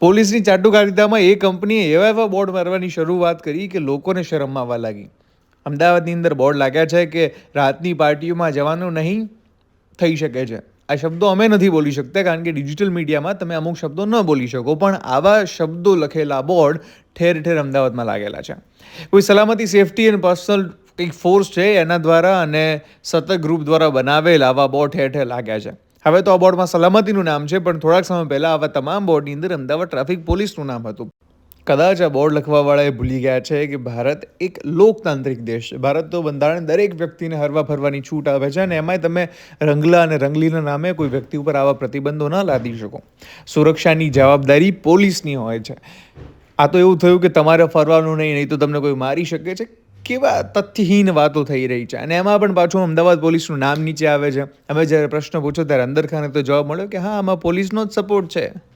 પોલીસની ચાટુકારિતામાં એ કંપનીએ એવા એવા બોર્ડ મારવાની શરૂઆત કરી કે લોકોને શરમ આવવા લાગી. અમદાવાદની અંદર બોર્ડ લાગ્યા છે કે રાતની પાર્ટીઓમાં જવાનું નહીં થઈ શકે છે. આ શબ્દો અમે નથી બોલી શકતા કારણ કે ડિજિટલ મીડિયામાં તમે અમુક શબ્દો ન બોલી શકો, પણ આવા શબ્દો લખેલા બોર્ડ ઠેર ઠેર અમદાવાદમાં લાગેલા છે. કોઈ સલામતી, સેફટી અને પર્સનલ કંઈક ફોર્સ છે એના દ્વારા અને સતત ગ્રુપ દ્વારા બનાવેલ આવા બોર્ડ ઠેર ઠેર લાગ્યા છે. હવે તો આ બોર્ડમાં સલામતીનું નામ છે, પણ થોડાક સમય પહેલાં આવા તમામ બોર્ડની અંદર અમદાવાદ ટ્રાફિક પોલીસનું નામ હતું. કદાચ આ બોર્ડ લખવાવાળાએ ભૂલી ગયા છે કે ભારત એક લોકતાંત્રિક દેશ છે. ભારત તો બંધારણ દરેક વ્યક્તિને હરવા ફરવાની છૂટ આવે છે અને એમાંય તમે રંગલા અને રંગલીના નામે કોઈ વ્યક્તિ ઉપર આવા પ્રતિબંધો ન લાદી શકો. સુરક્ષાની જવાબદારી પોલીસની હોય છે. આ તો એવું થયું કે તમારે ફરવાનું નહીં નહીં તો તમને કોઈ મારી શકે છે? કેવા તથ્યહીન વાતો થઈ રહી છે. અને એમાં પણ પાછું અમદાવાદ પોલીસનું નામ નીચે આવે છે. અમે જ્યારે પ્રશ્ન પૂછો ત્યારે અંદર ખાને તો જવાબ મળ્યો કે હા, આમાં પોલીસનો જ સપોર્ટ છે.